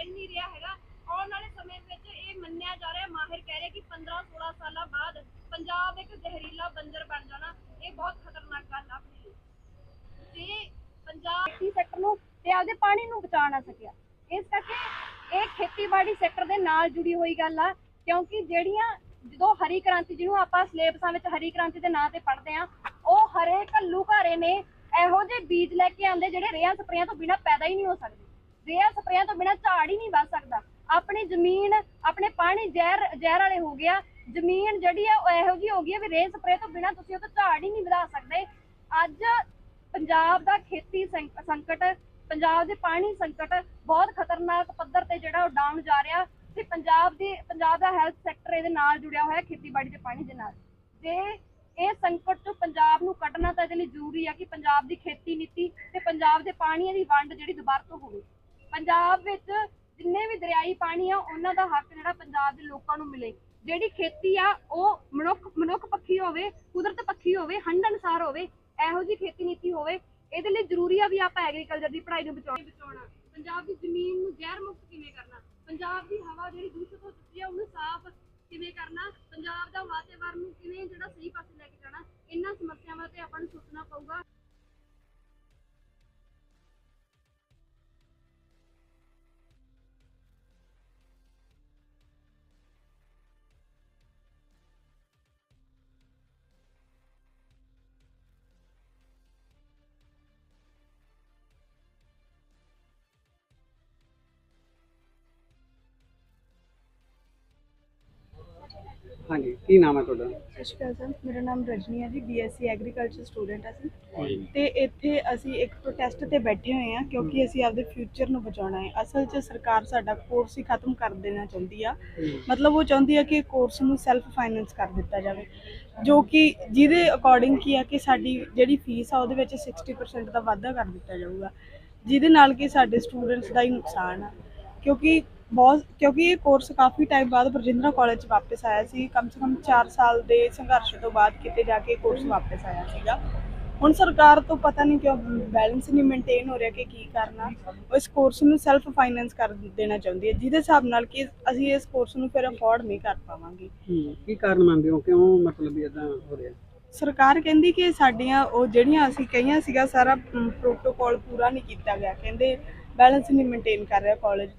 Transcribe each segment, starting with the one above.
ਮਿਲ ਨਹੀਂ ਰਿਹਾ ਹੈਗਾ। ਆਉਣ ਵਾਲੇ ਸਮੇਂ ਵਿੱਚ ਇਹ ਮੰਨਿਆ ਜਾ ਰਿਹਾ, ਮਾਹਿਰ ਕਹਿ ਰਹੇ ਕਿ 15 16 ਸਾਲਾਂ ਬਾਅਦ ਪੰਜਾਬ ਇੱਕ ਜ਼ਹਿਰੀਲਾ ਬੰਜਰ ਬਣ ਜਾਣਾ, ਇਹ ਬਹੁਤ ਖਤਰਨਾਕ ਗੱਲ ਆ ਆਪਣੇ ਲਈ। ਤੇ ਪੰਜਾਬ ਖੇਤੀ ਸੈਕਟਰ ਨੂੰ ਤੇ ਆਪਦੇ ਪਾਣੀ ਨੂੰ ਬਚਾ ਨਾ ਸਕਿਆ। ਇਸ ਕਰਕੇ ਇਹ ਖੇਤੀਬਾੜੀ ਸੈਕਟਰ ਦੇ ਨਾਲ ਜੁੜੀ ਹੋਈ ਗੱਲ ਆ, ਕਿਉਂਕਿ ਜਿਹੜੀਆਂ ਜਦੋਂ ਹਰੀ ਕ੍ਰਾਂਤੀ, ਜਿਹਨੂੰ ਆਪਾਂ ਸਿਲੇਬਸਾਂ ਵਿੱਚ ਹਰੀ ਕ੍ਰਾਂਤੀ ਦੇ ਨਾਂ ਤੇ ਪੜ੍ਹਦੇ ਆ ਉਹ ਹਰੇਕ ਘੱਲੂਘਾਰੇ ਨੇ, ਇਹੋ ਜਿਹੇ ਬੀਜ ਲੈ ਕੇ ਆਉਂਦੇ ਜਿਹੜੇ ਰੇਹਾਂ ਸਪਰੇਆਂ ਤੋਂ ਬਿਨਾਂ ਪੈਦਾ ਹੀ ਨਹੀਂ ਹੋ ਸਕਦੇ। ਰੇਹਾਂ ਸਪਰੇਆਂ ਤੋਂ ਬਿਨਾਂ ਝਾੜ ਹੀ ਨਹੀਂ ਵੱਧ ਸਕਦਾ। ਆਪਣੀ ਜ਼ਮੀਨ, ਆਪਣੇ ਪਾਣੀ ਜ਼ਹਿਰ ਜ਼ਹਿਰ ਵਾਲੇ ਹੋ ਗਿਆ। ਜ਼ਮੀਨ ਜਿਹੜੀ ਆ, ਉਹ ਇਹੋ ਜਿਹੀ ਹੋ ਗਈ ਆ ਵੀ ਰੇਹ ਸਪਰੇਅ ਤੋਂ ਬਿਨਾਂ ਤੁਸੀਂ ਉਹ ਤੋਂ ਝਾੜ ਹੀ ਨਹੀਂ ਵਧਾ ਸਕਦੇ। ਅੱਜ ਪੰਜਾਬ ਦਾ ਖੇਤੀ ਸੰਕਟ, ਪੰਜਾਬ ਦੇ ਪਾਣੀ ਸੰਕਟ ਬਹੁਤ ਖਤਰਨਾਕ ਪੱਧਰ ਤੇ ਜਿਹੜਾ ਉਹ ਡਾਊਨ ਜਾ ਰਿਹਾ ਤੇ ਪੰਜਾਬ ਦੀ, ਪੰਜਾਬ ਦਾ ਹੈਲਥ ਸੈਕਟਰ ਇਹਦੇ ਨਾਲ ਜੁੜਿਆ ਹੋਇਆ ਖੇਤੀਬਾੜੀ ਦੇ ਪਾਣੀ ਦੇ ਨਾਲ। ਜੇ ਇਹ ਸੰਕਟ ਤੋਂ ਪੰਜਾਬ ਨੂੰ ਕੱਢਣਾ ਤਾਂ ਇਹਦੇ ਲਈ ਜ਼ਰੂਰੀ ਆ ਕਿ ਪੰਜਾਬ ਦੀ ਖੇਤੀ ਨੀਤੀ ਤੇ ਪੰਜਾਬ ਦੇ ਪਾਣੀ ਦੀ ਵੰਡ ਜਿਹੜੀ ਦੁਬਾਰਾ ਤੋਂ ਹੋਵੇ। ਪੰਜਾਬ ਵਿੱਚ ਜਿੰਨੇ ਵੀ ਦਰਿਆਈ ਪਾਣੀ ਆ, ਉਹਨਾਂ ਦਾ ਹੱਕ ਜਿਹੜਾ ਪੰਜਾਬ ਦੇ ਲੋਕਾਂ ਨੂੰ ਮਿਲੇ। ਜਿਹੜੀ ਖੇਤੀ ਆ, ਉਹ ਮਨੁੱਖ ਮਨੁੱਖ ਪੱਖੀ ਹੋਵੇ, ਕੁਦਰਤ ਪੱਖੀ ਹੋਵੇ ਹੰਡਨਸਾਰ ਹੋਵੇ, ਇਹੋ ਜੀ ਖੇਤੀ ਨੀਤੀ ਹੋਵੇ, ਇਹਦੇ ਲਈ ਜ਼ਰੂਰੀ ਆ ਵੀ ਆਪਾਂ ਐਗਰੀਕਲਚਰ ਦੀ ਪੜ੍ਹਾਈ ਨੂੰ ਬਚਾਉਣਾ। ਪੰਜਾਬ ਦੀ ਜ਼ਮੀਨ ਨੂੰ ਗੈਰ ਮੁਕਤ ਕਿਵੇਂ ਕਰਨਾ? ਪੰਜਾਬ ਦੀ ਹਵਾ ਜਿਹੜੀ ਦੂਸ਼ਿਤ ਹੋ ਚੁੱਕੀ ਆ, ਉਹਨੂੰ ਸਾਫ਼ ਕਿਵੇਂ ਕਰਨਾ? ਪੰਜਾਬ ਦਾ ਵਾਤਾਵਰਨ ਨੂੰ ਕਿਵੇਂ ਜਿਹੜਾ ਸਹੀ ਪਾਸੇ ਲੈ ਕੇ ਜਾਣਾ? ਇਹਨਾਂ ਸਮੱਸਿਆਵਾਂ ਤੇ ਆਪਾਂ ਨੂੰ ਸੋਚਣਾ ਪਊਗਾ। ਹਾਂਜੀ ਕੀ ਨਾਮ ਹੈ ਤੁਹਾਡਾ? ਸਤਿ ਸ਼੍ਰੀ ਅਕਾਲ ਸਰ ਮੇਰਾ ਨਾਮ ਰਜਨੀ ਹੈ ਜੀ ਬੀਐਸਸੀ ਐਗਰੀਕਲਚਰ ਸਟੂਡੈਂਟ ਅਸੀਂ ਤੇ ਇੱਥੇ ਅਸੀਂ ਇੱਕ ਪ੍ਰੋਟੈਸਟ ਤੇ ਬੈਠੇ ਹੋਏ ਹਾਂ ਕਿਉਂਕਿ ਅਸੀਂ ਆਪਦੇ ਫਿਊਚਰ ਨੂੰ ਬਚਾਉਣਾ ਹੈ। ਅਸਲ 'ਚ ਸਰਕਾਰ ਸਾਡਾ ਕੋਰਸ ਹੀ ਖਤਮ ਕਰ ਦੇਣਾ ਚਾਹੁੰਦੀ ਆ। ਮਤਲਬ ਉਹ ਚਾਹੁੰਦੀ ਆ ਕਿ ਕੋਰਸ ਨੂੰ ਸੈਲਫ ਫਾਈਨੈਂਸ ਕਰ ਦਿੱਤਾ ਜਾਵੇ। ਜੋ ਕਿ ਜਿਹਦੇ ਅਕੋਰਡਿੰਗ ਕੀ ਆ ਕਿ ਸਾਡੀ ਜਿਹੜੀ ਫੀਸ ਆ ਉਹਦੇ ਵਿੱਚ 60% ਦਾ ਵਾਧਾ ਕਰ ਦਿੱਤਾ ਜਾਊਗਾ। ਜਿਹਦੇ ਨਾਲ ਕਿ ਸਾਡੇ ਸਟੂਡੈਂਟਸ ਦਾ ਹੀ ਨੁਕਸਾਨ ਆ। ਕਿਉਂਕਿ ਬਹੁਤ ਕਿਉਂਕਿ ਇਹ ਕੋਰਸ ਕਾਫੀ ਟਾਈਮ ਬਾਅਦ ਬਰਜਿੰਦਰਾ ਕਾਲਜ ਵਾਪਸ ਆਇਆ ਸੀ। ਕਮ ਸੇ ਕਮ 4 ਸਾਲ ਦੇ ਸੰਘਰਸ਼ ਤੋਂ ਬਾਅਦ ਕਿਤੇ ਜਾ ਕੇ ਕੋਰਸ ਵਾਪਸ ਆਇਆ ਸੀਗਾ। ਹੁਣ ਸਰਕਾਰ ਤੋਂ ਪਤਾ ਨਹੀਂ ਕਿਉਂ ਬੈਲੈਂਸ ਨਹੀਂ ਮੇਨਟੇਨ ਹੋ ਰਿਹਾ ਕਿ ਕੀ ਕਰਨਾ। ਉਹ ਇਸ ਕੋਰਸ ਨੂੰ ਸੈਲਫ ਫਾਈਨੈਂਸ ਕਰ ਦੇਣਾ ਚਾਹੁੰਦੀ ਹੈ। ਜਿਹਦੇ ਹਿਸਾਬ ਨਾਲ ਕਿ ਅਸੀਂ ਇਸ ਕੋਰਸ ਨੂੰ ਫਿਰ ਅਫੋਰਡ ਨਹੀਂ ਕਰ ਪਾਵਾਂਗੇ। ਕੀ ਕਾਰਨ ਮੰਨਦੇ ਹੋ? ਕਿਉਂ ਮਤਲਬ ਇਦਾਂ ਹੋ ਰਿਹਾ? ਸਰਕਾਰ ਕਹਿੰਦੀ ਕਿ ਸਾਡੀਆਂ ਉਹ ਜਿਹੜੀਆਂ ਅਸੀਂ ਕਹੀਆਂ ਸੀਗਾ ਸਾਰਾ ਪ੍ਰੋਟੋਕਾਲ ਪੂਰਾ ਨਹੀਂ ਕੀਤਾ ਗਿਆ। ਕਹਿੰਦੇ ਬੈਲੈਂਸ ਨਹੀਂ ਮੇਨਟੇਨ ਕਰ ਰਿਹਾ ਕਾਲਜ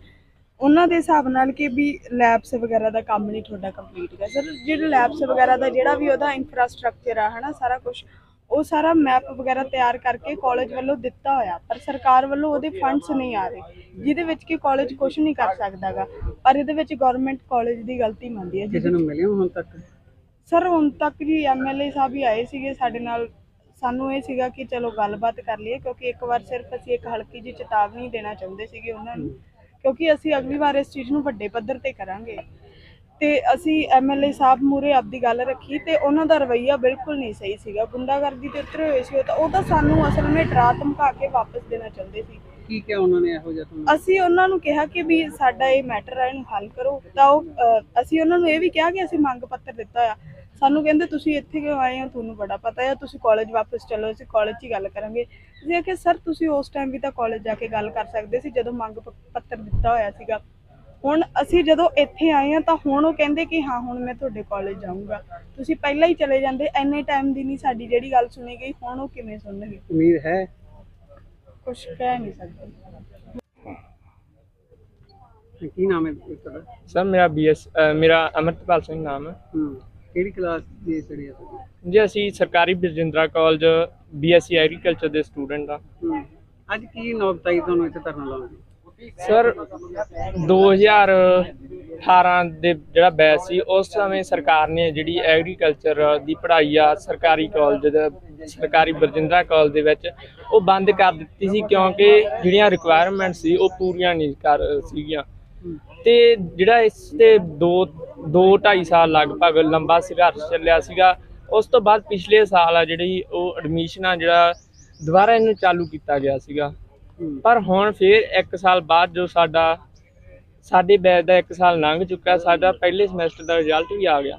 ਉਹਨਾਂ ਦੇ ਹਿਸਾਬ ਨਾਲ ਕਿ ਵੀ ਲੈਬਸ ਵਗੈਰਾ ਦਾ ਕੰਮ ਨਹੀਂ ਤੁਹਾਡਾ ਕੰਪਲੀਟ ਹੈ ਸਰ ਜਿਹੜੇ ਲੈਬਸ ਵਗੈਰਾ ਦਾ ਜਿਹੜਾ ਵੀ ਉਹਦਾ ਇਨਫਰਾਸਟ੍ਰਕਚਰ ਆ ਹਨਾ ਸਾਰਾ ਕੁਝ ਉਹ ਸਾਰਾ ਮੈਪ ਵਗੈਰਾ ਤਿਆਰ ਕਰਕੇ ਕਾਲਜ ਵੱਲੋਂ ਦਿੱਤਾ ਹੋਇਆ। ਪਰ ਸਰਕਾਰ ਵੱਲੋਂ ਉਹਦੇ ਫੰਡਸ ਨਹੀਂ ਆ ਰਹੇ ਜਿਹਦੇ ਵਿੱਚ ਕਿ ਕਾਲਜ ਕੁਝ ਨਹੀਂ ਕਰ ਸਕਦਾਗਾ ਪਰ ਇਹਦੇ ਵਿੱਚ ਗਵਰਨਮੈਂਟ ਕਾਲਜ ਦੀ ਗਲਤੀ ਮੰਨਦੀ ਹੈ ਕਿਸੇ ਨੂੰ ਮਿਲੇ ਹੋ ਹੁਣ ਤੱਕ? ਸਰ ਹੁਣ ਤੱਕ ਜੀ ਐਮਐਲਏ ਸਾਹਿਬ ਹੀ ਆਏ ਸੀਗੇ ਸਾਡੇ ਨਾਲ। ਸਾਨੂੰ ਇਹ ਸੀਗਾ ਕਿ ਚਲੋ ਗੱਲਬਾਤ ਕਰ ਲਈਏ ਕਿਉਂਕਿ ਇੱਕ ਵਾਰ ਸਿਰਫ ਅਸੀਂ ਇੱਕ ਹਲਕੀ ਜਿਹੀ ਚੇਤਾਵਨੀ ਦੇਣਾ ਚਾਹੁੰਦੇ ਸੀਗੇ ਉਹਨਾਂ ਨੂੰ। ਕਿਉਂਕਿ ਅਸੀਂ ਅਗਲੀ ਵਾਰ ਇਸ ਚੀਜ਼ ਨੂੰ ਵੱਡੇ ਪੱਧਰ ਤੇ ਕਰਾਂਗੇ। ਤੇ ਅਸੀਂ ਐਮਐਲਏ ਸਾਹਿਬ ਮੂਰੇ ਆਪਦੀ ਗੱਲ ਰੱਖੀ ਤੇ ਉਹਨਾਂ ਦਾ ਰਵੱਈਆ ਬਿਲਕੁਲ ਨਹੀਂ ਸਹੀ ਸੀਗਾ। ਗੁੰਡਾਗਰਦੀ ਤੇ ਉਤਰੇ ਹੋਏ ਸੀ ਉਹ ਤਾਂ ਉਹ ਤਾਂ ਸਾਨੂੰ ਅਸਲ ਵਿੱਚ ਡਰਾ ਧਮਕਾ ਕੇ ਵਾਪਸ ਦੇਣਾ ਚਾਹੁੰਦੇ ਸੀ। ਕੀ ਕਿਹਾ ਉਹਨਾਂ ਨੇ ਇਹੋ ਜਿਹਾ ਤੁਹਾਨੂੰ? ਅਸੀਂ ਉਹਨਾਂ ਨੂੰ ਕਿਹਾ ਕਿ ਵੀ ਸਾਡਾ ਇਹ ਮੈਟਰ ਹੈ ਇਹਨੂੰ ਹੱਲ ਕਰੋ। ਤਾਂ ਉਹ ਅਸੀਂ ਉਹਨਾਂ ਨੂੰ ਇਹ ਵੀ ਕਿਹਾ ਕਿ ਅਸੀਂ ਮੰਗ ਪੱਤਰ ਦਿੱਤਾ ਆ। ਸਾਨੂੰ ਕਹਿੰਦੇ ਤੁਸੀਂ ਇੱਥੇ ਕਿਉਂ ਆਏ ਹੋ? ਤੁਹਾਨੂੰ ਬੜਾ ਪਤਾ ਹੈ। ਤੁਸੀਂ ਕਾਲਜ ਵਾਪਸ ਚੱਲੋ ਅਸੀਂ ਕਾਲਜ 'ਚ ਹੀ ਗੱਲ ਕਰਾਂਗੇ। ਅਸੀਂ ਕਿ ਸਰ ਤੁਸੀਂ ਉਸ ਟਾਈਮ ਵੀ ਤਾਂ ਕਾਲਜ ਜਾ ਕੇ ਗੱਲ ਕਰ ਸਕਦੇ ਸੀ ਜਦੋਂ ਮੰਗ ਪ- ਪੱਤਰ ਦਿੱਤਾ ਹੋਇਆ ਸੀਗਾ। ਹੁਣ ਅਸੀਂ ਜਦੋਂ ਇੱਥੇ ਆਏ ਆ ਤਾਂ ਹੁਣ ਉਹ ਕਹਿੰਦੇ ਕਿ ਹਾਂ ਹੁਣ ਮੈਂ ਤੁਹਾਡੇ ਕਾਲਜ ਜਾਊਂਗਾ। ਤੁਸੀਂ ਪਹਿਲਾਂ ਹੀ ਚਲੇ ਜਾਂਦੇ ਐਨੇ ਟਾਈਮ ਦੀ ਨਹੀਂ ਸਾਡੀ ਜਿਹੜੀ ਗੱਲ ਸੁਣੀ ਗਈ ਹੁਣ ਉਹ ਕਿਵੇਂ ਸੁਣਨਗੇ? ਉਮੀਦ ਹੈ। ਕੁਝ ਕਹਿ ਨਹੀਂ ਸਕਦੇ। ਕੀ ਨਾਮ ਹੈ ਤੁਹਾਡਾ? ਸਰ ਮੇਰਾ ਬੀਐਸ ਮੇਰਾ ਅਮਰਤਪਾਲ ਸਿੰਘ ਨਾਮ ਹੈ। ਹੂੰ। ਕਿਹੜੀ ਕਲਾਸ ਦੀ ਤੁਹਾਡੀ ਜੀ ਅਸੀਂ ਸਰਕਾਰੀ ਬਰਜਿੰਦਰਾ ਕਾਲਜ ਬੀਐਸਸੀ ਐਗਰੀਕਲਚਰ ਦੇ ਸਟੂਡੈਂਟ ਆ। ਹੂੰ। ਅੱਜ ਕੀ ਨੌਬਤ ਆਈ ਤੁਹਾਨੂੰ ਇੱਥੇ ਧਰਨਾ ਲਾਉਣ ਦੀ? ਸਰ 2018 ਦੇ ਜਿਹੜਾ ਬੈਚ ਸੀ ਉਸ ਸਮੇਂ ਸਰਕਾਰ ਨੇ ਜਿਹੜੀ ਐਗਰੀਕਲਚਰ ਦੀ ਪੜ੍ਹਾਈ ਆ ਸਰਕਾਰੀ ਕਾਲਜ ਦੇ ਸਰਕਾਰੀ ਬਰਜਿੰਦਰਾ ਕਾਲਜ ਦੇ ਵਿੱਚ ਉਹ ਬੰਦ ਕਰ ਦਿੱਤੀ ਸੀ ਕਿਉਂਕਿ ਜਿਹੜੀਆਂ ਰਿਕੁਆਇਰਮੈਂਟ ਸੀ ਉਹ ਪੂਰੀਆਂ ਨਹੀਂ ਕਰ ਸੀਗੀਆਂ। ਤੇ ਜਿਹੜਾ ਇਸ ਤੇ 2 2 2.5 ਸਾਲ ਲਗਭਗ ਲੰਬਾ ਸੰਘਰਸ਼ ਚੱਲਿਆ ਸੀਗਾ ਉਸ ਤੋਂ ਬਾਅਦ ਪਿਛਲੇ ਸਾਲ ਆ ਜਿਹੜੀ ਉਹ ਐਡਮਿਸ਼ਨਾਂ ਜਿਹੜਾ ਦੁਬਾਰਾ ਇਹਨੂੰ ਚਾਲੂ ਕੀਤਾ ਗਿਆ ਸੀਗਾ। ਪਰ ਹੁਣ ਫਿਰ 1 ਸਾਲ ਬਾਅਦ ਜੋ ਸਾਡਾ ਸਾਡੇ ਬੈਚ ਦਾ 1 ਸਾਲ ਲੰਘ ਚੁੱਕਾ ਸਾਡਾ ਪਹਿਲੇ ਸਮੈਸਟਰ ਦਾ ਰਿਜ਼ਲਟ ਵੀ ਆ ਗਿਆ।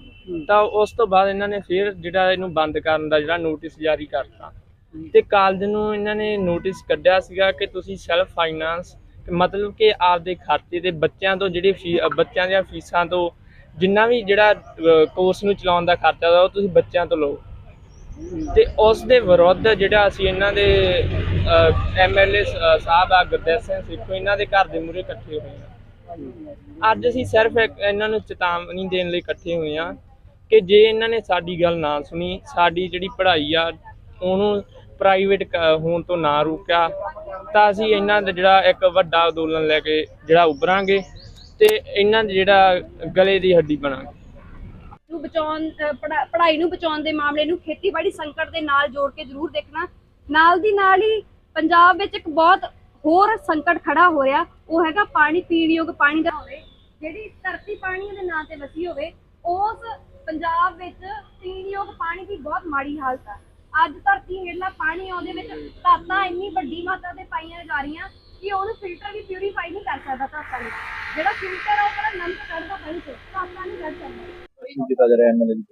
ਤਾਂ ਉਸ ਤੋਂ ਬਾਅਦ ਇਹਨਾਂ ਨੇ ਫਿਰ ਜਿਹੜਾ ਇਹਨੂੰ ਬੰਦ ਕਰਨ ਦਾ ਜਿਹੜਾ ਨੋਟਿਸ ਜਾਰੀ ਕਰਤਾ। ਤੇ ਕਾਲਜ ਨੂੰ ਇਹਨਾਂ ਨੇ ਨੋਟਿਸ ਕੱਢਿਆ ਸੀਗਾ ਕਿ ਤੁਸੀਂ ਸੈਲਫ ਫਾਈਨਾਂਸ ਮਤਲਬ ਕਿ ਆਪਦੇ ਖਾਤੇ ਤੇ ਬੱਚਿਆਂ ਤੋਂ ਜਿਹੜੇ ਬੱਚਿਆਂ ਦੀਆਂ ਫੀਸਾਂ ਤੋਂ ਜਿੰਨਾ ਵੀ ਜਿਹੜਾ ਕੋਰਸ ਨੂੰ ਚਲਾਉਣ ਦਾ ਖਰਚਾ ਦਾ ਉਹ ਤੁਸੀਂ ਬੱਚਿਆਂ ਤੋਂ ਲਓ। ਤੇ ਉਸ ਦੇ ਵਿਰੁੱਧ ਜਿਹੜਾ ਅਸੀਂ ਇਹਨਾਂ ਦੇ ਐਮਐਲਏ ਸਾਹਿਬ ਆ ਗੁਰਦੇਵ ਸਿੰਘ ਸਿੱਖੋ, ਇਹਨਾਂ ਦੇ ਘਰ ਦੇ ਮੂਹਰੇ ਇਕੱਠੇ ਹੋਏ ਹਾਂ ਅੱਜ ਅਸੀਂ ਸਿਰਫ ਇਹਨਾਂ ਨੂੰ ਚੇਤਾਵਨੀ ਦੇਣ ਲਈ ਇਕੱਠੇ ਹੋਏ ਹਾਂ ਕਿ ਜੇ ਇਹਨਾਂ ਨੇ ਸਾਡੀ ਗੱਲ ਨਾ ਸੁਣੀ, ਸਾਡੀ ਜਿਹੜੀ ਪੜ੍ਹਾਈ ਆ, ਉਹਨੂੰ ਪ੍ਰਾਈਵੇਟ ਹੋਣ ਤੋਂ ਨਾ ਰੋਕਿਆ, ਤਾਂ ਅਸੀਂ ਇਹਨਾਂ ਦਾ ਜਿਹੜਾ ਇੱਕ ਵੱਡਾ ਅੰਦੋਲਨ ਲੈ ਕੇ ਜਿਹੜਾ ਉੱਭਰਾਂਗੇ ਤੇ ਇਹਨਾਂ ਦੇ ਜਿਹੜਾ ਗਲੇ ਦੀ ਹੱਡੀ ਬਣਾਂਗੇ। ਨੂੰ ਬਚਾਉਣ ਪੜ੍ਹਾਈ ਨੂੰ ਬਚਾਉਣ ਦੇ ਮਾਮਲੇ ਨੂੰ ਖੇਤੀਬਾੜੀ ਸੰਕਟ ਦੇ ਨਾਲ ਜੋੜ ਕੇ ਜ਼ਰੂਰ ਦੇਖਣਾ। ਨਾਲ ਦੀ ਨਾਲ ਹੀ ਪੰਜਾਬ ਵਿੱਚ ਇੱਕ ਬਹੁਤ ਹੋਰ ਸੰਕਟ ਖੜਾ ਹੋ ਰਿਹਾ। ਉਹ ਹੈਗਾ ਪਾਣੀ ਪੀਣ ਯੋਗ ਪਾਣੀ ਦਾ ਹੋਵੇ, ਜਿਹੜੀ ਧਰਤੀ ਪਾਣੀ ਦੇ ਨਾਂ ਤੇ ਵਸੀ ਹੋਵੇ, ਉਸ ਪੰਜਾਬ ਵਿੱਚ ਪੀਣ ਯੋਗ ਪਾਣੀ ਦੀ ਬਹੁਤ ਮਾੜੀ ਹਾਲਤ ਆ। ਅੱਜ ਧਰਤੀ ਹੇਠਲਾ ਪਾਣੀ ਆਉਂਦੇ ਵਿੱਚ ਧਾਤਾਂ ਇੰਨੀ ਵੱਡੀ ਮਾਤਰਾ ਤੇ ਪਾਈਆਂ ਜਾ ਰਹੀਆਂ ਕਿ ਉਹਨੂੰ ਫਿਲਟਰ ਵੀ ਪਿਊਰੀਫਾਈ ਨਹੀਂ ਕਰ ਸਕਦਾ ਧਾਤਾਂ ਨੂੰ ਜਿਹੜਾ ਫਿਲਟਰ ਆ ਉਹ ਪਹਿਲਾਂ ਨਮਕ ਕੱਢਦਾ ਪਾਣੀ ਤੋਂ ਧਾਤਾਂ ਨਹੀਂ ਕੱਢ ਸਕਦਾ। ਕੀਤਾ ਜਾ ਰਿਹਾ ਐਮਐਲਏ ਦੀ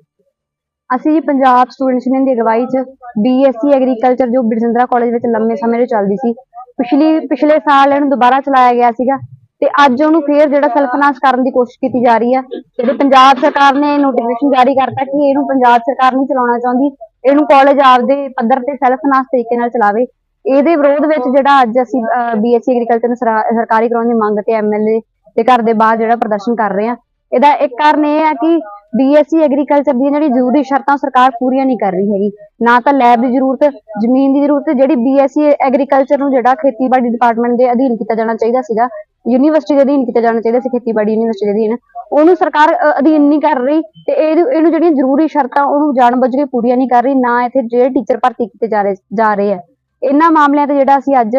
ਅਸੀਂ ਜੀ ਪੰਜਾਬ ਸਟੂਡੈਂਟਸ ਯੂਨੀਅਨ ਦੀ ਅਗਵਾਈ 'ਚ ਬੀਐਸਸੀ ਐਗਰੀਕਲਚਰ ਜੋ ਬਿਰਜਿੰਦਰਾ ਕਾਲਜ ਵਿੱਚ ਲੰਮੇ ਸਮੇਂ ਤੋਂ ਚੱਲਦੀ ਸੀ ਪਿਛਲੀ ਪਿਛਲੇ ਸਾਲ ਇਹਨੂੰ ਦੁਬਾਰਾ ਚਲਾਇਆ ਗਿਆ ਸੀਗਾ ਤੇ ਅੱਜ ਉਹਨੂੰ ਫੇਰ ਜਿਹੜਾ ਸੈਲਫ ਫਾਈਨਾਂਸ ਕਰਨ ਦੀ ਕੋਸ਼ਿਸ਼ ਕੀਤੀ ਜਾ ਰਹੀ ਆ ਜਿਹੜੀ ਪੰਜਾਬ ਸਰਕਾਰ ਨੇ ਨੋਟੀਫਿਕੇਸ਼ਨ ਜਾਰੀ ਕਰਤਾ ਕਿ ਇਹਨੂੰ ਪੰਜਾਬ ਸਰਕਾਰ ਨਹੀਂ ਚਲਾਉਣਾ ਚਾਹੁੰਦੀ। ਇਹਨੂੰ ਕਾਲਜ ਆਪਦੇ ਪੱਧਰ ਤੇ ਸੈਲਫ ਤਰੀਕੇ ਨਾਲ ਚਲਾਵੇ। ਇਹਦੇ ਵਿਰੋਧ ਵਿੱਚ ਜਿਹੜਾ ਅੱਜ ਅਸੀਂ ਬੀਐਸਸੀ ਐਗਰੀਕਲਚਰ ਨੂੰ ਸਰਕਾਰੀ ਕਰਾਉਣ ਦੀ ਮੰਗ ਤੇ ਐਮਐਲਏ ਦੇ ਘਰ ਦੇ ਬਾਹਰ ਜਿਹੜਾ ਪ੍ਰਦਰਸ਼ਨ ਕਰ ਰਹੇ ਆ ਇਹਦਾ ਇੱਕ ਕਾਰਨ ਇਹ ਆ ਕਿ ਬੀਐਸਸੀ ਐਗਰੀਕਲਚਰ ਦੀਆਂ ਜਿਹੜੀ ਜ਼ਰੂਰੀ ਸ਼ਰਤਾਂ ਸਰਕਾਰ ਪੂਰੀਆਂ ਨਹੀਂ ਕਰ ਰਹੀ ਹੈਗੀ। ਨਾ ਤਾਂ ਲੈਬ ਦੀ ਜ਼ਰੂਰਤ, ਜ਼ਮੀਨ ਦੀ ਜ਼ਰੂਰਤ, ਜਿਹੜੀ ਬੀਐਸਸੀ ਐਗਰੀਕਲਚਰ ਨੂੰ ਜਿਹੜਾ ਖੇਤੀਬਾੜੀ ਡਿਪਾਰਟਮੈਂਟ ਦੇ ਅਧੀਨ ਕੀਤਾ ਜਾਣਾ ਚਾਹੀਦਾ ਸੀਗਾ ਯੂਨੀਵਰਸਿਟੀ ਦੇ ਅਧੀਨ ਕੀਤਾ ਜਾਣਾ ਚਾਹੀਦਾ ਸੀ, ਖੇਤੀਬਾੜੀ ਯੂਨੀਵਰਸਿਟੀ ਦੇ ਅਧੀਨ। ਉਹਨੂੰ ਸਰਕਾਰ ਅਧੀਨ ਨਹੀਂ ਕਰ ਰਹੀ ਤੇ ਇਹਨੂੰ ਜਿਹੜੀਆਂ ਜ਼ਰੂਰੀ ਸ਼ਰਤਾਂ ਉਹਨੂੰ ਜਾਣਬੁੱਝ ਕੇ ਪੂਰੀਆਂ ਨਹੀਂ ਕਰ ਰਹੀ, ਨਾ ਇੱਥੇ ਜਿਹੜੇ ਟੀਚਰ ਭਰਤੀ ਕੀਤੇ ਜਾ ਰਹੇ ਜਾ ਰਹੇ ਆ। ਇਹਨਾਂ ਮਾਮਲਿਆਂ ਤੇ ਜਿਹੜਾ ਅਸੀਂ ਅੱਜ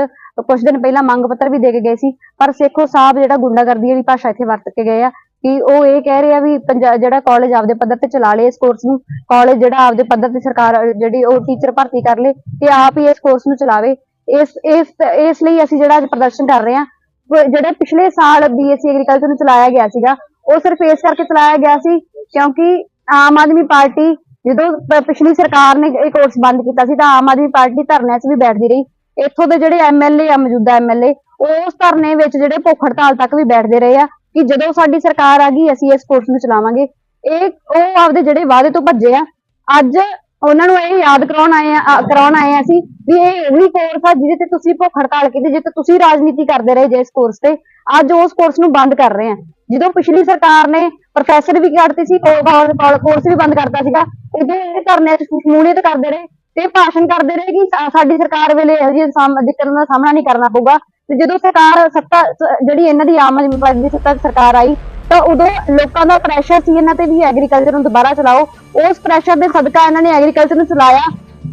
ਕੁਝ ਦਿਨ ਪਹਿਲਾਂ ਮੰਗ ਪੱਤਰ ਵੀ ਦੇ ਕੇ ਗਏ ਸੀ, ਪਰ ਸੇਖੋ ਸਾਹਿਬ ਜਿਹੜਾ ਗੁੰਡਾਗਰਦੀ ਵਾਲੀ ਭਾਸ਼ਾ ਇੱਥੇ ਵਰਤ ਕੇ ਗਏ ਆ, ਕਿ ਉਹ ਇਹ ਕਹਿ ਰਹੇ ਆ ਵੀ ਪੰਜਾ- ਜਿਹੜਾ ਕਾਲਜ ਆਪਦੇ ਪੱਧਰ ਤੇ ਚਲਾ ਲੇ ਇਸ ਕੋਰਸ ਨੂੰ ਕਾਲਜ ਜਿਹੜਾ ਆਪਦੇ ਪੱਧਰ ਤੇ ਸਰਕਾਰ, ਜਿਹੜੀ ਉਹ ਟੀਚਰ ਭਰਤੀ ਕਰ ਲੇ ਤੇ ਆਪ ਹੀ ਇਸ ਕੋਰਸ ਨੂੰ ਚਲਾਵੇ। ਇਸ ਇਸ ਇਸ ਲਈ ਅਸੀਂ ਜਿਹੜਾ ਅੱਜ ਪ੍ਰਦਰਸ਼ਨ ਕਰ ਰਹੇ ਆ ਜਿਹੜੇ ਪਿਛਲੇ ਸਾਲ ਬੀਐਸਸੀ ਐਗਰੀਕਲਚਰ ਨੂੰ ਚਲਾਇਆ ਗਿਆ ਸੀਗਾ, ਉਹ ਸਿਰਫ ਇਸ ਕਰਕੇ ਚਲਾਇਆ ਗਿਆ ਸੀ ਕਿਉਂਕਿ ਆਮ ਆਦਮੀ ਪਾਰਟੀ ਜਦੋਂ ਪਿਛਲੀ ਸਰਕਾਰ ਨੇ ਇਹ ਕੋਰਸ ਬੰਦ ਕੀਤਾ ਸੀ ਤਾਂ ਆਮ ਆਦਮੀ ਪਾਰਟੀ ਧਰਨਿਆਂ 'ਚ ਵੀ ਬੈਠਦੀ ਰਹੀ। ਇੱਥੋਂ ਦੇ ਜਿਹੜੇ ਐਮਐਲਏ ਆ, ਮੌਜੂਦਾ ਐਮਐਲਏ ਉਸ ਧਰਨੇ ਵਿੱਚ ਜਿਹੜੇ ਭੁੱਖ ਹੜਤਾਲ ਤੱਕ ਵੀ ਬੈਠਦੇ ਰਹੇ ਆ ਕਿ ਜਦੋਂ ਸਾਡੀ ਸਰਕਾਰ ਆ ਗਈ, ਅਸੀਂ ਇਸ ਕੋਰਸ ਨੂੰ ਚਲਾਵਾਂਗੇ। ਇਹ ਉਹ ਆਪਦੇ ਜਿਹੜੇ ਵਾਅਦੇ ਤੋਂ ਭੱਜੇ ਆ। ਅੱਜ ਉਹਨਾਂ ਨੂੰ ਇਹ ਯਾਦ ਕਰਾਉਣ ਆਏ ਆ ਕਰਾਉਣ ਆਏ ਆ ਅਸੀਂ ਵੀ ਇਹ ਉਹੀ ਕੋਰਸ ਆ ਜਿਹਦੇ ਤੇ ਤੁਸੀਂ ਭੁੱਖ ਹੜਤਾਲ ਕੀਤੀ ਜਿੱਤੇ ਤੁਸੀਂ ਰਾਜਨੀਤੀ ਕਰਦੇ ਰਹੇ ਜੇ ਕੋਰਸ ਤੇ। ਅੱਜ ਉਸ ਕੋਰਸ ਨੂੰ ਬੰਦ ਕਰ ਰਹੇ ਆ। ਜਦੋਂ ਪਿਛਲੀ ਸਰਕਾਰ ਨੇ ਪ੍ਰੋਫੈਸਰ ਵੀ ਕੱਢਤੀ ਸੀ ਕੋਰਸ ਵੀ ਬੰਦ ਕਰਤਾ ਸੀਗਾ, ਉਦੋਂ ਇਹ ਧਰਨੇ ਚ ਸ਼ਮੂਲੀਅਤ ਕਰਦੇ ਰਹੇ ਤੇ ਭਾਸ਼ਣ ਕਰਦੇ ਰਹੇ ਕਿ ਸਾਡੀ ਸਰਕਾਰ ਵੇਲੇ ਇਹੋ ਜਿਹੀ ਸਾਮ- ਦਿੱਕਤਾਂ ਦਾ ਸਾਹਮਣਾ ਨਹੀਂ ਕਰਨਾ ਪਊਗਾ। ਤੇ ਜਦੋਂ ਸਰਕਾਰ ਸੱਤਾ ਜਿਹੜੀ ਇਹਨਾਂ ਦੀ ਆਮ ਆਦਮੀ ਪਾਰਟੀ ਦੀ ਸੱਤਾ ਸਰਕਾਰ ਆਈ ਤਾਂ ਉਦੋਂ ਲੋਕਾਂ ਦਾ ਪ੍ਰੈਸ਼ਰ ਸੀ ਇਹਨਾਂ ਤੇ ਵੀ ਐਗਰੀਕਲਚਰ ਨੂੰ ਦੁਬਾਰਾ ਚਲਾਓ। ਉਸ ਪ੍ਰੈਸ਼ਰ ਦੇ ਸਦਕਾ ਇਹਨਾਂ ਨੇ ਐਗਰੀਕਲਚਰ ਨੂੰ ਚਲਾਇਆ।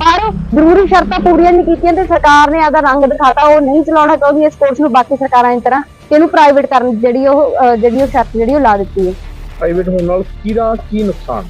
ਪਰ ਜ਼ਰੂਰੀ ਸ਼ਰਤਾਂ ਪੂਰੀਆਂ ਨਹੀਂ ਕੀਤੀਆਂ ਤੇ ਸਰਕਾਰ ਨੇ ਆਦਾ ਰੰਗ ਦਿਖਾਤਾ ਉਹ ਨਹੀਂ ਚਲਾਉਣਾ ਚਾਹੁੰਦੀ ਇਸ ਕੋਰਸ ਨੂੰ ਬਾਕੀ ਸਰਕਾਰਾਂ ਦੀ ਤਰ੍ਹਾਂ ਇਹਨੂੰ ਪ੍ਰਾਈਵੇਟ ਕਰਨ ਜਿਹੜੀ ਉਹ ਜਿਹੜੀ ਉਹ ਸ਼ਰਤ ਜਿਹੜੀ ਉਹ ਲਾ ਦਿੱਤੀ ਹੈ। ਪ੍ਰਾਈਵੇਟ ਹੋਣ ਨਾਲ ਕਿਹਦਾ ਕੀ ਨੁਕਸਾਨ?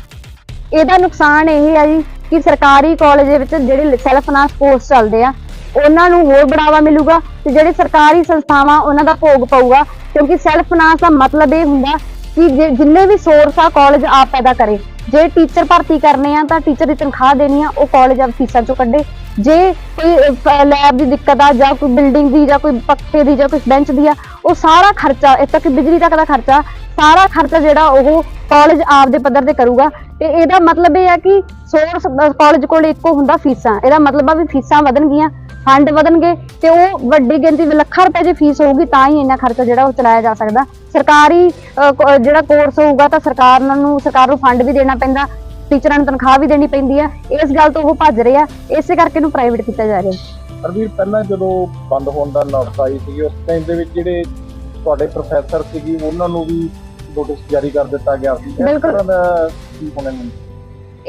ਇਹਦਾ ਨੁਕਸਾਨ ਇਹ ਹੈ ਜੀ ਕਿ ਸਰਕਾਰੀ ਕਾਲਜ ਦੇ ਵਿੱਚ ਜਿਹੜੇ ਸੈਲਫ ਫਾਈਨਾਂਸ ਕੋਰਸ ਚੱਲਦੇ ਆ ਉਹਨਾਂ ਨੂੰ ਹੋਰ ਬੜਾਵਾ ਮਿਲੂਗਾ ਤੇ ਜਿਹੜੇ ਸਰਕਾਰੀ ਸੰਸਥਾਵਾਂ ਉਹਨਾਂ ਦਾ ਭੋਗ ਪਊਗਾ, ਕਿਉਂਕਿ ਸੈਲਫ ਫਾਈਨਾਂਸ ਦਾ ਮਤਲਬ ਇਹ ਹੁੰਦਾ ਕਿ ਜਿੰਨੇ ਵੀ ਸੋਰਸ ਆ ਕਾਲਜ ਆਪ ਪੈਦਾ ਕਰੇ। ਜੇ ਟੀਚਰ ਭਰਤੀ ਕਰਨੇ ਆ, ਤਾਂ ਟੀਚਰ ਦੀ ਤਨਖਾਹ ਦੇਣੀ ਆ, ਉਹ ਕਾਲਜ ਆਪ ਫੀਸਾਂ ਚੋਂ ਕੱਢੇ। ਜੇ ਕੋਈ ਲੈਬ ਦੀ ਦਿੱਕਤ ਆ, ਜਾਂ ਕੋਈ ਬਿਲਡਿੰਗ ਦੀ, ਜਾਂ ਕੋਈ ਪੱਕੇ ਦੀ, ਜਾਂ ਕੋਈ ਬੈਂਚ ਦੀ ਆ, ਉਹ ਸਾਰਾ ਖਰਚਾ, ਇੱਥੇ ਤੱਕ ਬਿਜਲੀ ਤੱਕ ਦਾ ਖਰਚਾ, ਸਾਰਾ ਖਰਚਾ ਜਿਹੜਾ ਉਹ ਕਾਲਜ ਆਪ ਦੇ ਪੱਧਰ ਤੇ ਕਰੂਗਾ। ਤੇ ਇਹਦਾ ਮਤਲਬ ਇਹ ਆ ਕਿ ਸੋਰਸ ਕਾਲਜ ਕੋਲ ਇੱਕੋ ਹੁੰਦਾ ਫੀਸਾਂ। ਇਹਦਾ ਮਤਲਬ ਆ ਵੀ ਫੀਸਾਂ ਵਧਣਗੀਆਂ ਫੰਡ ਵਧਣਗੇ ਤੇ ਉਹ ਵੱਡੀ ਗਿਣਤੀ ਵਿੱਚ ਲੱਖਾਂ ਰੁਪਏ ਦੀ ਫੀਸ ਹੋਊਗੀ ਤਾਂ ਹੀ ਇੰਨਾ ਖਰਚਾ ਜਿਹੜਾ ਉਹ ਚਲਾਇਆ ਜਾ ਸਕਦਾ। ਸਰਕਾਰੀ ਜਿਹੜਾ ਕੋਰਸ ਹੋਊਗਾ ਤਾਂ ਸਰਕਾਰ ਨੂੰ ਸਰਕਾਰ ਨੂੰ ਫੰਡ ਵੀ ਦੇਣਾ ਪੈਂਦਾ ਟੀਚਰਾਂ ਨੂੰ ਤਨਖਾਹ ਵੀ ਦੇਣੀ ਪੈਂਦੀ ਆ। ਇਸ ਗੱਲ ਤੋਂ ਉਹ ਭੱਜ ਰਹੇ ਆ ਇਸੇ ਕਰਕੇ ਇਹਨੂੰ ਪ੍ਰਾਈਵੇਟ ਕੀਤਾ ਜਾ ਰਿਹਾ। ਅਰਵੀਰ ਪਹਿਲਾਂ ਜਦੋਂ ਬੰਦ ਹੋਣ ਦਾ ਨੋਟਿਸ ਆਈ ਸੀ ਉਸ ਟਾਈਮ ਦੇ ਵਿੱਚ ਜਿਹੜੇ ਤੁਹਾਡੇ ਪ੍ਰੋਫੈਸਰ ਸੀਗੇ ਉਹਨਾਂ ਨੂੰ ਵੀ ਨੋਟਿਸ ਜਾਰੀ ਕਰ ਦਿੱਤਾ ਗਿਆ ਸੀ। ਇਸ ਬਿਲਕੁਲ। ਤਰ੍ਹਾਂ ਦਾ ਕੀ ਹੋਣਾ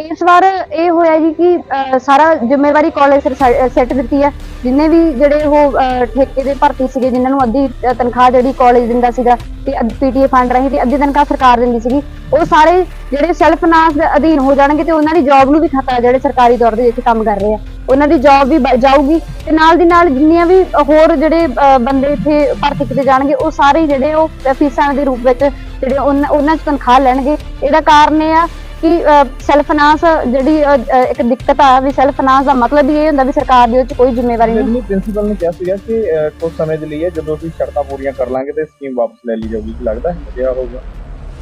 ਇਸ ਵਾਰ ਇਹ ਹੋਇਆ ਜੀ ਕਿ ਸਾਰਾ ਜ਼ਿੰਮੇਵਾਰੀ ਕਾਲਜ ਸੈੱਟ ਦਿੱਤੀ ਆ। ਜਿੰਨੇ ਵੀ ਜਿਹੜੇ ਉਹ ਠੇਕੇ ਦੇ ਭਰਤੀ ਸੀਗੇ, ਜਿਨ੍ਹਾਂ ਨੂੰ ਅੱਧੀ ਤਨਖਾਹ ਜਿਹੜੀ ਕਾਲਜ ਦਿੰਦਾ ਸੀਗਾ ਤੇ ਪੀਟੀਏ ਫੰਡ ਰਾਹੀਂ ਤੇ ਅੱਧੀ ਤਨਖਾਹ ਸਰਕਾਰ ਦਿੰਦੀ ਸੀਗੀ, ਉਹ ਸਾਰੇ ਜਿਹੜੇ ਸੈਲਫ ਫਾਈਨਾਂਸ ਦੇ ਅਧੀਨ ਹੋ ਜਾਣਗੇ ਤੇ ਉਹਨਾਂ ਦੀ ਜੌਬ ਨੂੰ ਵੀ ਖਤਰਾ ਜਿਹੜੇ ਸਰਕਾਰੀ ਤੌਰ ਤੇ ਇੱਥੇ ਕੰਮ ਕਰ ਰਹੇ ਆ। ਉਹਨਾਂ ਦੀ ਜੌਬ ਵੀ ਜਾਊਗੀ ਤੇ ਨਾਲ ਦੀ ਨਾਲ ਜਿੰਨੀਆਂ ਵੀ ਹੋਰ ਜਿਹੜੇ ਬੰਦੇ ਇੱਥੇ ਭਰਤੀ ਕੀਤੇ ਜਾਣਗੇ, ਉਹ ਸਾਰੇ ਜਿਹੜੇ ਉਹ ਫੀਸਾਂ ਦੇ ਰੂਪ ਵਿੱਚ ਜਿਹੜੇ ਉਹਨਾਂ ਉਹਨਾਂ 'ਚ ਤਨਖਾਹ ਲੈਣਗੇ। ਇਹਦਾ ਕਾਰਨ ਇਹ ਆ ਕਿ ਸੈਲਫ ਫਾਈਨਾਂਸ ਜਿਹੜੀ ਇੱਕ ਦਿੱਕਤ ਆ ਵੀ ਸੈਲਫ ਫਾਈਨਾਂਸ ਦਾ ਮਤਲਬ ਇਹ ਹੁੰਦਾ ਵੀ ਸਰਕਾਰ ਦੀ ਉਹ 'ਚ ਕੋਈ ਜ਼ਿੰਮੇਵਾਰੀ ਨਹੀਂ। ਪ੍ਰਿੰਸੀਪਲ ਨੇ ਕਿਹਾ ਸੀਗਾ ਕਿ ਕੁਝ ਸਮੇਂ ਦੇ ਲਈ ਜਦੋਂ ਅਸੀਂ ਸ਼ਰਤਾਂ ਪੂਰੀਆਂ ਕਰ ਲਾਂਗੇ ਤੇ ਸਕੀਮ ਵਾਪਸ ਲੈ ਲਈ ਜਾਊਗੀ। ਕੀ ਲੱਗਦਾ? ਹੈ ਅਜਿਹਾ ਹੋਊਗਾ।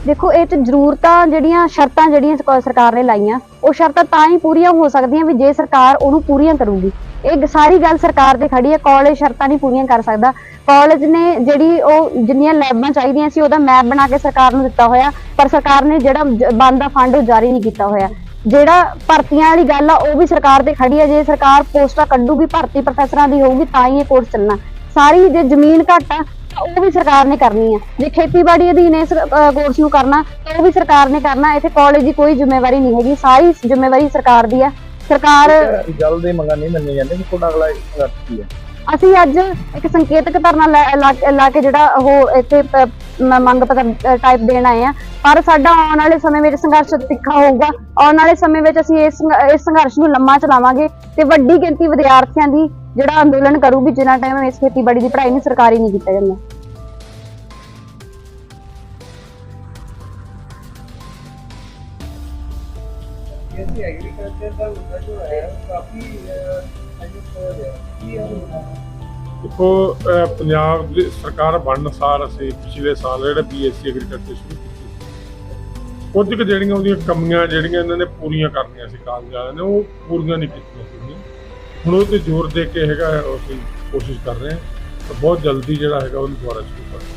ਦੇਖੋ ਇਹ ਚ ਜ਼ਰੂਰਤਾਂ ਜਿਹੜੀਆਂ ਸ਼ਰਤਾਂ ਜਿਹੜੀਆਂ ਸਰਕਾ- ਸਰਕਾਰ ਨੇ ਲਾਈਆਂ ਉਹ ਸ਼ਰਤਾਂ ਤਾਂ ਹੀ ਪੂਰੀਆਂ ਹੋ ਸਕਦੀਆਂ ਵੀ ਜੇ ਸਰਕਾਰ ਉਹਨੂੰ ਪੂਰੀਆਂ ਕਰੂਗੀ। ਇਹ ਸਾਰੀ ਗੱਲ ਸਰਕਾਰ ਤੇ ਖੜੀ ਹੈ, ਕਾਲਜ ਸ਼ਰਤਾਂ ਨਹੀਂ ਪੂਰੀਆਂ ਕਰ ਸਕਦਾ। ਕਾਲਜ ਨੇ ਜਿਹੜੀ ਉਹ ਜਿੰਨੀਆਂ ਲੈਬਾਂ ਚਾਹੀਦੀਆਂ ਸੀ, ਉਹਦਾ ਮੈਪ ਬਣਾ ਕੇ ਸਰਕਾਰ ਨੂੰ ਦਿੱਤਾ ਹੋਇਆ, ਪਰ ਸਰਕਾਰ ਨੇ ਜਿਹੜਾ ਜ- ਫੰਡ ਉਹ ਜਾਰੀ ਨਹੀਂ ਕੀਤਾ ਹੋਇਆ। ਜਿਹੜਾ ਭਰਤੀਆਂ ਵਾਲੀ ਗੱਲ ਆ, ਉਹ ਵੀ ਸਰਕਾਰ ਤੇ ਖੜੀ ਹੈ, ਜੇ ਸਰਕਾਰ ਪੋਸਟਾਂ ਕੱਢੂਗੀ, ਭਰਤੀ ਪ੍ਰੋਫੈਸਰਾਂ ਦੀ ਹੋਊਗੀ, ਤਾਂ ਹੀ ਇਹ ਕੋਰਸ ਚੱਲਣਾ। ਸਾਰੀ ਜੇ ਜ਼ਮੀਨ ਘੱਟ ਆ, ਤਾਂ ਉਹ ਵੀ ਸਰਕਾਰ ਨੇ ਕਰਨੀ ਆ। ਜੇ ਖੇਤੀਬਾੜੀ ਅਧੀਨ ਇਸ ਕੋਰਸ ਨੂੰ ਕਰਨਾ, ਤਾਂ ਉਹ ਵੀ ਸਰਕਾਰ ਨੇ ਕਰਨਾ। ਇੱਥੇ ਕਾਲਜ ਦੀ ਕੋਈ ਜ਼ਿੰਮੇਵਾਰੀ ਨਹੀਂ ਹੈਗੀ, ਸਾਰੀ ਜ਼ਿੰਮੇਵਾਰੀ ਸਰਕਾਰ ਦੀ ਆ। ਸਰਕਾਰ ਜਲਦ ਦੇ ਮੰਗਾਂ ਨਹੀਂ ਮੰਨੀਆਂ ਜਾਂਦੀਆਂ ਕਿ ਤੁਹਾਡਾ ਅਗਲਾ ਸੰਘਰਸ਼ ਕੀ ਹੈ। ਅਸੀਂ ਅੱਜ ਇੱਕ ਸੰਕੇਤਕ ਧਰਨਾ ਲੈ- ਕੇ ਜਿਹੜਾ ਉਹ ਇੱਥੇ ਮੰਗ ਪੱਤਰ ਟਾਈਪ ਦੇਣ ਆਏ ਆ ਪਰ ਸਾਡਾ ਆਉਣ ਵਾਲੇ ਸਮੇਂ ਵਿੱਚ ਸੰਘਰਸ਼ ਤਿੱਖਾ ਹੋਊਗਾ। ਆਉਣ ਵਾਲੇ ਸਮੇਂ ਵਿੱਚ ਅਸੀਂ ਇਸ ਸੰਘ- ਇਸ ਸੰਘਰਸ਼ ਨੂੰ ਲੰਮਾ ਚਲਾਵਾਂਗੇ ਤੇ ਵੱਡੀ ਗਿਣਤੀ ਵਿਦਿਆਰਥੀਆਂ ਦੀ ਜਿਹੜਾ ਅੰਦੋਲਨ ਕਰੂਗੀ ਜਿੰਨਾ ਟਾਈਮ ਇਸ ਖੇਤੀਬਾੜੀ ਦੀ ਪੜ੍ਹਾਈ ਨੂੰ ਸਰਕਾਰੀ ਨਹੀਂ ਕੀਤਾ ਜਾਂਦਾ। ਬੀਐਸਸੀ ਐਗਰੀਕਲਚਰ ਦਾ ਮੁੱਦਾ ਜੋ ਹੈ ਉਹ ਕਾਫੀ ਅਜਿਬ ਹੈ ਕੀ ਹੈ ਦੇਖੋ ਪੰਜਾਬ ਦੀ ਸਰਕਾਰ ਬਣਨ ਸਾਰ ਅਸੀਂ ਪਿਛਲੇ ਸਾਲ ਜਿਹੜਾ ਬੀਐਸਸੀ ਐਗਰੀਕਲਚਰ ਸ਼ੁਰੂ ਕੀਤੀ ਸੀ। ਕੁਝ ਕੁ ਜਿਹੜੀਆਂ ਉਹਦੀਆਂ ਕਮੀਆਂ ਜਿਹੜੀਆਂ ਇਹਨਾਂ ਨੇ ਪੂਰੀਆਂ ਕਰਨੀਆਂ ਸੀ ਕਾਲਜਾਂ ਨੇ, ਉਹ ਪੂਰੀਆਂ ਨਹੀਂ ਕੀਤੀਆਂ ਸੀਗੀਆਂ। ਹੁਣ ਉਹ ਤੇ ਜ਼ੋਰ ਦੇ ਕੇ ਹੈਗਾ, ਅਸੀਂ ਕੋਸ਼ਿਸ਼ ਕਰ ਰਹੇ ਹਾਂ ਬਹੁਤ ਜਲਦੀ ਜਿਹੜਾ ਹੈਗਾ ਉਹਨੂੰ ਦੁਬਾਰਾ ਸ਼ੁਰੂ ਕਰਾਂਗੇ।